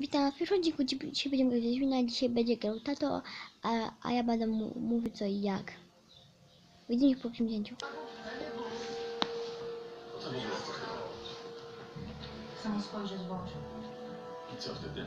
Witam w pierwszym odcinku. Dzi- Dzisiaj będziemy grać Wiedźmina, dzisiaj będzie grał tato, a, a ja będę mu mówił co i jak. Widzimy się po przyjęciu. Co spojrzeć w oczy. I co wtedy?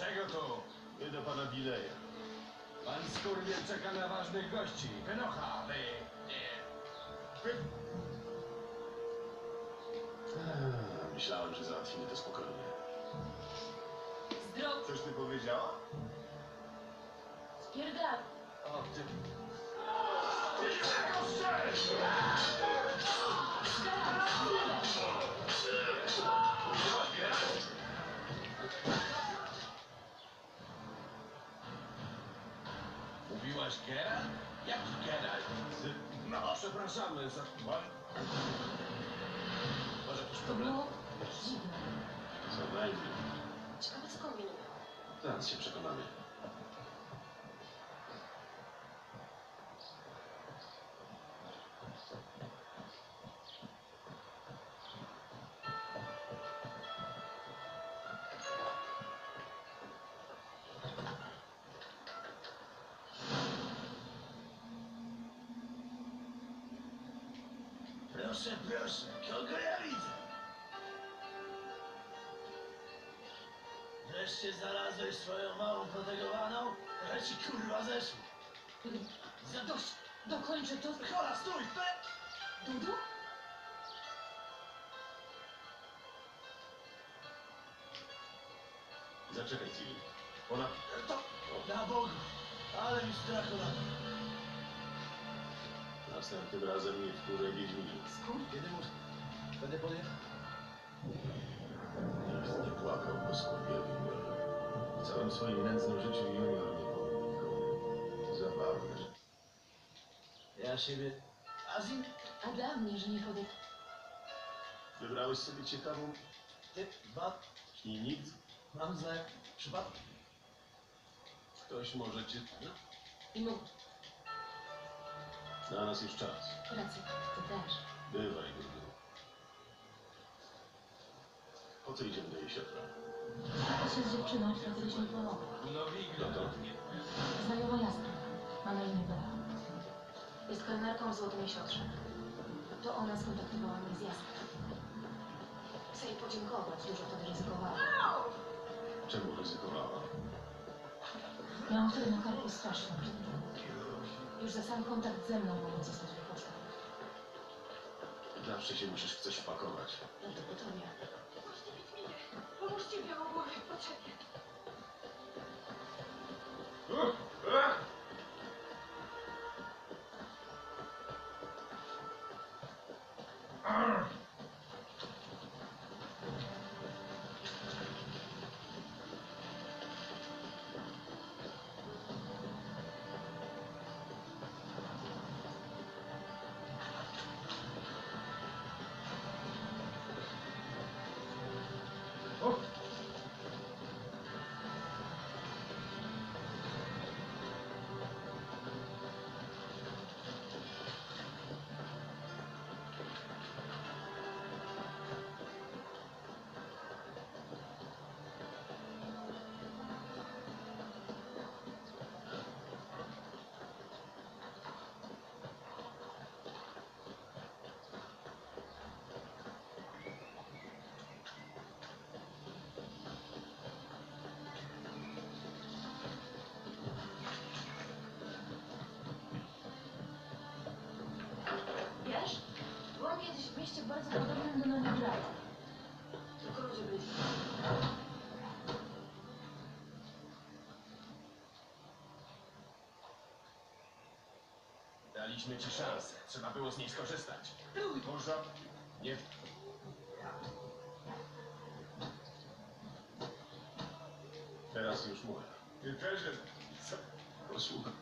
Czego tu? Nie do pana Bileja. Pan skurwiel czeka na ważnych gości. Wynocha, wy. Nie. Wy... Eee, Myślałem, że załatwimy to spokojnie. Zdrow. Coś ty powiedziała? Spierdal. O, ty... Mówiłaś Geralt? Jaki Geralt? No, przepraszamy za... Może jakiś problem? było dziwne. Co najmniej. Ciekawe, co kombinują. Zaraz się przekonamy. Proszę, proszę, kogo ja widzę? Wreszcie znalazłeś swoją małą protegowaną? Ale ci kurwa zeszło. Zadość. Dokończę to. Kola, stój! Pe... Dudu? Zaczekaj, Ciri. Ona... To... Na Bogu! Ale mi strachu na Następnym razem nie wkurzę Wiedźmini. Skąd? Kiedy muszę? Będę podjechał. Nikt nie płakał po juniorze. W całym swoim nędznym życiu junior nie pomógł nikomu. Zabawne, że... Ja siebie... Azim? A dla mnie, że nie podję. Wybrałeś sobie ciekawą Ty, bat, i nikt? mam znak. Przypadek. Ktoś może cię... No, I mógł. Na nas już czas. Rację. Ty też. Bywaj, Dudu. Po co idziemy do jesiotra? Spotkać się z dziewczyną, która kiedyś mi pomogła. No to... Znajoma jasna. Ma na imię Bela. Jest kelnerką w Złotym Siotrze. To ona skontaktowała mnie z Jasnem. Chcę jej podziękować. Dużo wtedy ryzykowała. Czemu ryzykowała? Miałam wtedy na karku straszną. Już za sam kontakt ze mną mogą zostać wykorzystane. Zawsze się musisz w coś wpakować. Prawdopodobnie. Pomóżcie białogłowie, potrzebnie. Wiesz? Daliśmy ci szansę. Trzeba było z niej skorzystać. Można... Nie... Teraz już moja. Wieczerzę. Co? Posłuchaj.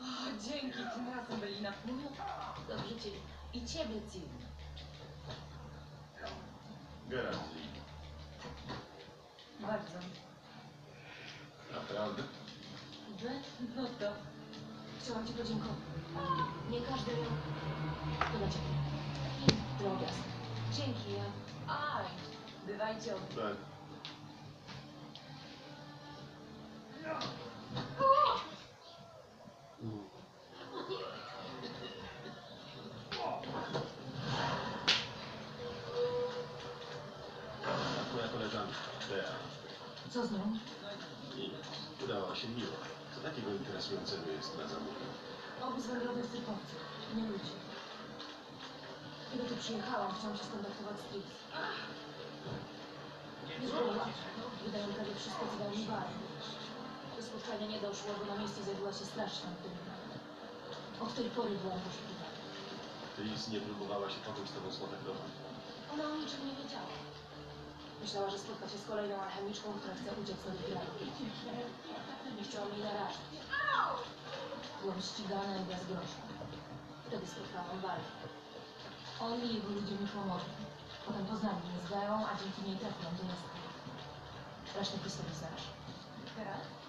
O, dzięki, tym razem byli na mówią. Dobrze cię. I ciebie, Ciri. Geralt, Bardzo. Naprawdę? No to Chciałam ci podziękować. Nie każdy miał... To dla ciebie. I drobiazg. Dzięki, ja... aj, bywajcie od... Tak. Koleżanka, Bea, Co z nią? Udała się miło. Co takiego interesującego jest na zamówieniu? Obóz węglowy w Tyrkowcu. Nie ludzi. Kiedy tu przyjechałam, chciałam się skontaktować z Trix. Nie zgodziła. Wydają prawie wszystko, co dał mi Bar. Do spotkania nie doszło, bo na miejscu zjawiła się straż świątynna. Od tej pory byłam poszukiwana. Tris nie próbowała się potem z tobą skontaktować. Ona o niczym nie wiedziała. Myślała, że spotka się z kolejną alchemiczką, która chce uciec od kraju. Nie chciałam jej narażać. Byłam ścigana i bez grosza. Wtedy spotkałam Balię. On i jego ludzie mi pomogli. Potem poznali mnie z a dzięki niej trafiłam do jaskini. Resztę historii znasz. Teraz?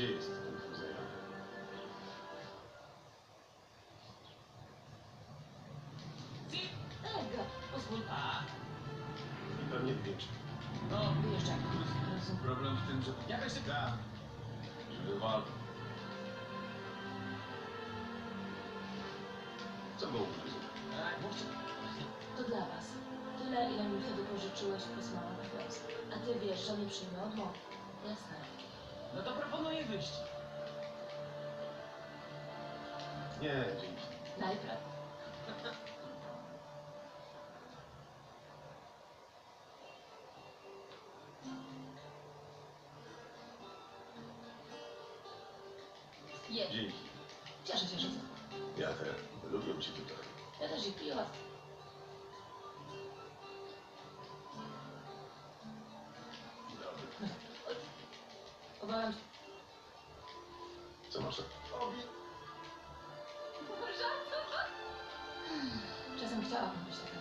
Gdzie jest ten fuzejak? Ega, pozwól. I pewnie większy. No, Wyjeżdżaj. problem w tym, że... Jakaś się... Tak. Żeby walczyć. Co było? Tak, mówcie. To dla was. Tyle, ile mi wtedy pożyczyłeś mała gwiazd. A ty wiesz, że nie przyjmę odmowy. Jasne. No to proponuję wyjść. Nie, dzięki. Najpierw. Jedź. Dzięki. Cieszę się, że Ja też. Lubię cię tutaj. ja też ich piła. Się. Co masz? Czasem chciałabym być taka.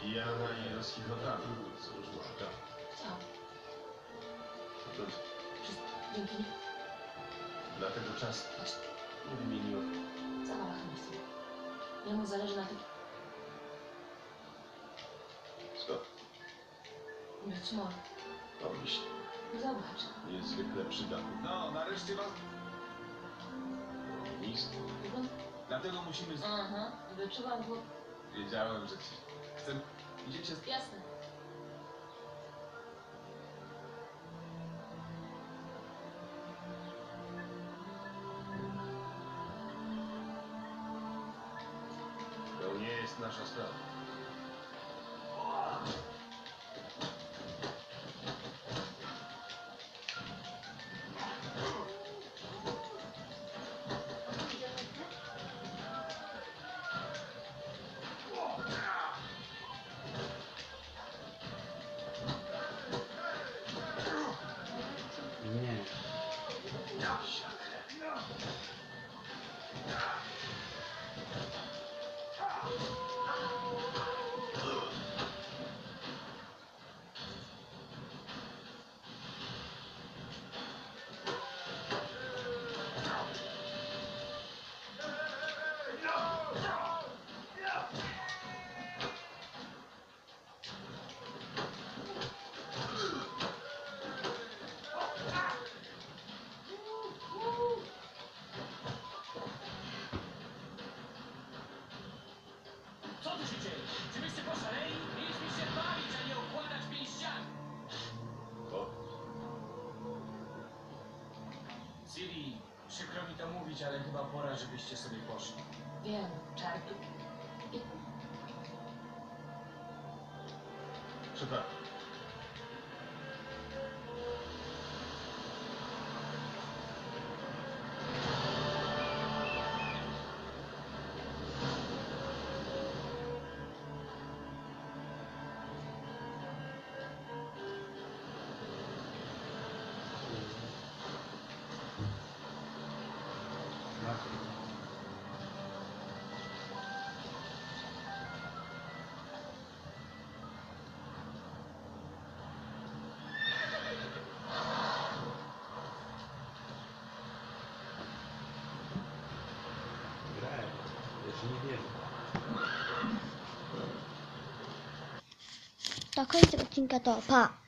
Pijana i rozchichotana. Z różnorodka. Chciałam. Dobrze. Wszystko. Dzięki. Dlatego czas nie wymieniło. Cała chemistry. Jemu zależy na tym, Skąd? być może. Pomyśl. Zobacz. Niezwykle przydatny. No, nareszcie was... Nic. Wygląda... Dlatego musimy... Z... Aha. Wyczułam go. Wiedziałem, że ci... Chcę... Idziecie... z- Jasne. Przykro mi to mówić, ale chyba pora, żebyście sobie poszli. Wiem, czarki. I... Przepraszam. To koniec tego odcinka to pa!